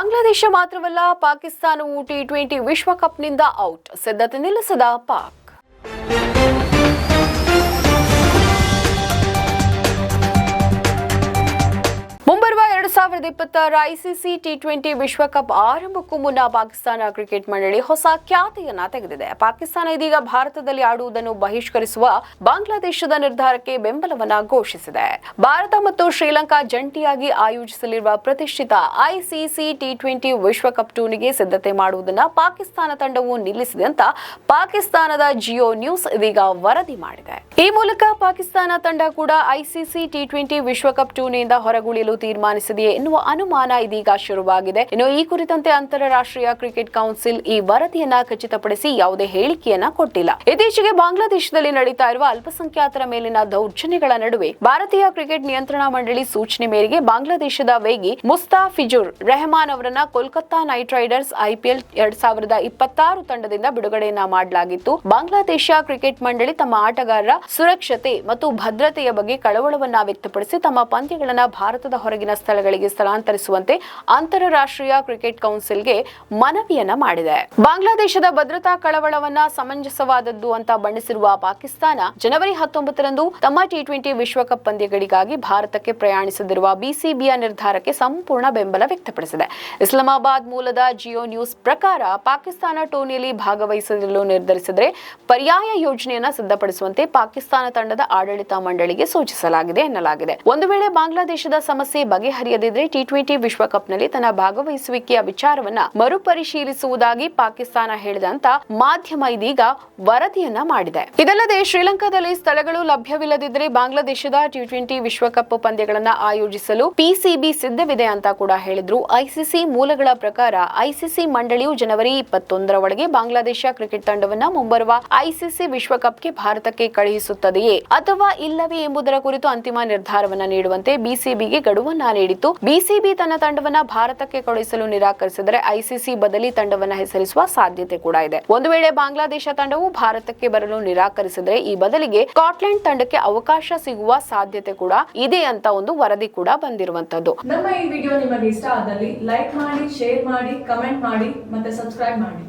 ಬಾಂಗ್ಲಾದೇಶ ಮಾತ್ರವಲ್ಲ ಪಾಕಿಸ್ತಾನವು T twenty ವಿಶ್ವಕಪ್ನಿಂದ ಔಟ್ ಸಿದ್ಧತೆ ನಿಲ್ಲಿಸದ ಪಾಕ್. ಇಪ್ಪತ್ತರ ಐಸಿಸಿ ಟಿ ಟ್ವೆಂಟಿ ವಿಶ್ವಕಪ್ ಆರಂಭಕ್ಕೂ ಮುನ್ನ ಪಾಕಿಸ್ತಾನ ಕ್ರಿಕೆಟ್ ಮಂಡಳಿ ಹೊಸ ಖ್ಯಾತಿಯನ್ನ ತೆಗೆದಿದೆ. ಪಾಕಿಸ್ತಾನ ಇದೀಗ ಭಾರತದಲ್ಲಿ ಆಡುವುದನ್ನು ಬಹಿಷ್ಕರಿಸುವ ಬಾಂಗ್ಲಾದೇಶದ ನಿರ್ಧಾರಕ್ಕೆ ಬೆಂಬಲವನ್ನ ಘೋಷಿಸಿದೆ. ಭಾರತ ಮತ್ತು ಶ್ರೀಲಂಕಾ ಜಂಟಿಯಾಗಿ ಆಯೋಜಿಸಲಿರುವ ಪ್ರತಿಷ್ಠಿತ ಐಸಿಸಿ ಟಿ ಟ್ವೆಂಟಿ ವಿಶ್ವಕಪ್ ಟೂರ್ನಿಗೆ ಸಿದ್ಧತೆ ಮಾಡುವುದನ್ನು ಪಾಕಿಸ್ತಾನ ತಂಡವು ನಿಲ್ಲಿಸಿದೆ ಅಂತ ಪಾಕಿಸ್ತಾನದ ಜಿಯೋ ನ್ಯೂಸ್ ಇದೀಗ ವರದಿ ಮಾಡಿದೆ. ಈ ಮೂಲಕ ಪಾಕಿಸ್ತಾನ ತಂಡ ಕೂಡ ಐಸಿಸಿ ಟಿ ಟ್ವೆಂಟಿ ವಿಶ್ವಕಪ್ ಟೂರ್ನಿಯಿಂದ ಹೊರಗುಳಿಯಲು ತೀರ್ಮಾನಿಸಿದೆಯೇ ಎನ್ನುವ ಅನುಮಾನ ಇದೀಗ ಶುರುವಾಗಿದೆ. ಇನ್ನು ಈ ಕುರಿತಂತೆ ಅಂತಾರಾಷ್ಟ್ರೀಯ ಕ್ರಿಕೆಟ್ ಕೌನ್ಸಿಲ್ ಈ ವರದಿಯನ್ನ ಖಚಿತಪಡಿಸಿ ಯಾವುದೇ ಹೇಳಿಕೆಯನ್ನ ಕೊಟ್ಟಿಲ್ಲ. ಇತ್ತೀಚೆಗೆ ಬಾಂಗ್ಲಾದೇಶದಲ್ಲಿ ನಡೀತಾ ಇರುವ ಅಲ್ಪಸಂಖ್ಯಾತರ ಮೇಲಿನ ದೌರ್ಜನ್ಯಗಳ ನಡುವೆ ಭಾರತೀಯ ಕ್ರಿಕೆಟ್ ನಿಯಂತ್ರಣ ಮಂಡಳಿ ಸೂಚನೆ ಮೇರೆಗೆ ಬಾಂಗ್ಲಾದೇಶದ ವೇಗಿ ಮುಸ್ತಾಫಿಜುರ್ ರೆಹಮಾನ್ ಅವರನ್ನ ಕೋಲ್ಕತ್ತಾ ನೈಟ್ ರೈಡರ್ಸ್ ಐಪಿಎಲ್ ಎರಡ್ ಸಾವಿರದ ಇಪ್ಪತ್ತಾರು ತಂಡದಿಂದ ಬಿಡುಗಡೆಯನ್ನ ಮಾಡಲಾಗಿತ್ತು. ಬಾಂಗ್ಲಾದೇಶ ಕ್ರಿಕೆಟ್ ಮಂಡಳಿ ತಮ್ಮ ಆಟಗಾರರ ಸುರಕ್ಷತೆ ಮತ್ತು ಭದ್ರತೆಯ ಬಗ್ಗೆ ಕಳವಳವನ್ನ ವ್ಯಕ್ತಪಡಿಸಿ ತಮ್ಮ ಪಂದ್ಯಗಳನ್ನ ಭಾರತದ ಹೊರಗಿನ ಸ್ಥಳಗಳಿಗೆ ಸ್ಥಳಾಂತರಿಸುವಂತೆ ಅಂತಾರಾಷ್ಟ್ರೀಯ ಕ್ರಿಕೆಟ್ ಕೌನ್ಸಿಲ್ಗೆ ಮನವಿಯನ್ನ ಮಾಡಿದೆ. ಬಾಂಗ್ಲಾದೇಶದ ಭದ್ರತಾ ಕಳವಳವನ್ನ ಸಮಂಜಸವಾದದ್ದು ಅಂತ ಬಣ್ಣಿಸಿರುವ ಪಾಕಿಸ್ತಾನ ಜನವರಿ ಹತ್ತೊಂಬತ್ತರಂದು ತಮ್ಮ ಟಿ ಟ್ವೆಂಟಿ ವಿಶ್ವಕಪ್ ಪಂದ್ಯಗಳಿಗಾಗಿ ಭಾರತಕ್ಕೆ ಪ್ರಯಾಣಿಸದಿರುವ ಬಿಸಿಬಿಯ ನಿರ್ಧಾರಕ್ಕೆ ಸಂಪೂರ್ಣ ಬೆಂಬಲ ವ್ಯಕ್ತಪಡಿಸಿದೆ. ಇಸ್ಲಾಮಾಬಾದ್ ಮೂಲದ ಜಿಯೋ ನ್ಯೂಸ್ ಪ್ರಕಾರ ಪಾಕಿಸ್ತಾನ ಟೂರ್ನಿಯಲ್ಲಿ ಭಾಗವಹಿಸಲು ನಿರ್ಧರಿಸಿದರೆ ಪರ್ಯಾಯ ಯೋಜನೆಯನ್ನ ಸಿದ್ಧಪಡಿಸುವಂತೆ ಪಾಕಿಸ್ತಾನ ತಂಡದ ಆಡಳಿತ ಮಂಡಳಿಗೆ ಸೂಚಿಸಲಾಗಿದೆ ಎನ್ನಲಾಗಿದೆ. ಒಂದು ವೇಳೆ ಬಾಂಗ್ಲಾದೇಶದ ಸಮಸ್ಯೆ ಬಗೆಹರಿಯದಿದ್ದರೆ ಟಿ ಟ್ವೆಂಟಿ ವಿಶ್ವಕಪ್ನಲ್ಲಿ ತನ್ನ ಭಾಗವಹಿಸುವಿಕೆಯ ವಿಚಾರವನ್ನ ಮರುಪರಿಶೀಲಿಸುವುದಾಗಿ ಪಾಕಿಸ್ತಾನ ಹೇಳಿದಂತ ಮಾಧ್ಯಮ ಇದೀಗ ವರದಿಯನ್ನ ಮಾಡಿದೆ. ಇದಲ್ಲದೆ ಶ್ರೀಲಂಕಾದಲ್ಲಿ ಸ್ಥಳಗಳು ಲಭ್ಯವಿಲ್ಲದಿದ್ದರೆ ಬಾಂಗ್ಲಾದೇಶದ ಟಿ ಟ್ವೆಂಟಿ ವಿಶ್ವಕಪ್ ಪಂದ್ಯಗಳನ್ನ ಆಯೋಜಿಸಲು ಪಿಸಿಬಿ ಸಿದ್ಧವಿದೆ ಅಂತ ಕೂಡ ಹೇಳಿದ್ರು. ಐಸಿಸಿ ಮೂಲಗಳ ಪ್ರಕಾರ ಐಸಿಸಿ ಮಂಡಳಿಯು ಜನವರಿ ಇಪ್ಪತ್ತೊಂದರ ಒಳಗೆ ಬಾಂಗ್ಲಾದೇಶ ಕ್ರಿಕೆಟ್ ತಂಡವನ್ನ ಮುಂಬರುವ ಐಸಿಸಿ ವಿಶ್ವಕಪ್ಗೆ ಭಾರತಕ್ಕೆ ಕಳುಹಿಸುತ್ತದೆಯೇ ಅಥವಾ ಇಲ್ಲವೇ ಎಂಬುದರ ಕುರಿತು ಅಂತಿಮ ನಿರ್ಧಾರವನ್ನ ನೀಡುವಂತೆ ಬಿಸಿಬಿಗೆ ಗಡುವನ್ನ ನೀಡಿತ್ತು. ಬಿಸಿಬಿ ತನ್ನ ತಂಡವನ್ನ ಭಾರತಕ್ಕೆ ಕಳುಹಿಸಲು ನಿರಾಕರಿಸಿದರೆ ಐಸಿಸಿ ಬದಲಿ ತಂಡವನ್ನ ಹೆಸರಿಸುವ ಸಾಧ್ಯತೆ ಕೂಡ ಇದೆ. ಒಂದು ವೇಳೆ ಬಾಂಗ್ಲಾದೇಶ ತಂಡವು ಭಾರತಕ್ಕೆ ಬರಲು ನಿರಾಕರಿಸಿದರೆ ಈ ಬದಲಿಗೆ ಸ್ಕಾಟ್ಲೆಂಡ್ ತಂಡಕ್ಕೆ ಅವಕಾಶ ಸಿಗುವ ಸಾಧ್ಯತೆ ಕೂಡ ಇದೆ ಅಂತ ಒಂದು ವರದಿ ಕೂಡ ಬಂದಿರುವಂತದ್ದು. ನಮ್ಮ ಈ ವಿಡಿಯೋ ನಿಮಗೆ ಇಷ್ಟ ಆದಲ್ಲಿ ಲೈಕ್ ಮಾಡಿ, ಶೇರ್ ಮಾಡಿ, ಕಮೆಂಟ್ ಮಾಡಿ ಮತ್ತೆ ಸಬ್ಸ್ಕ್ರೈಬ್ ಮಾಡಿ.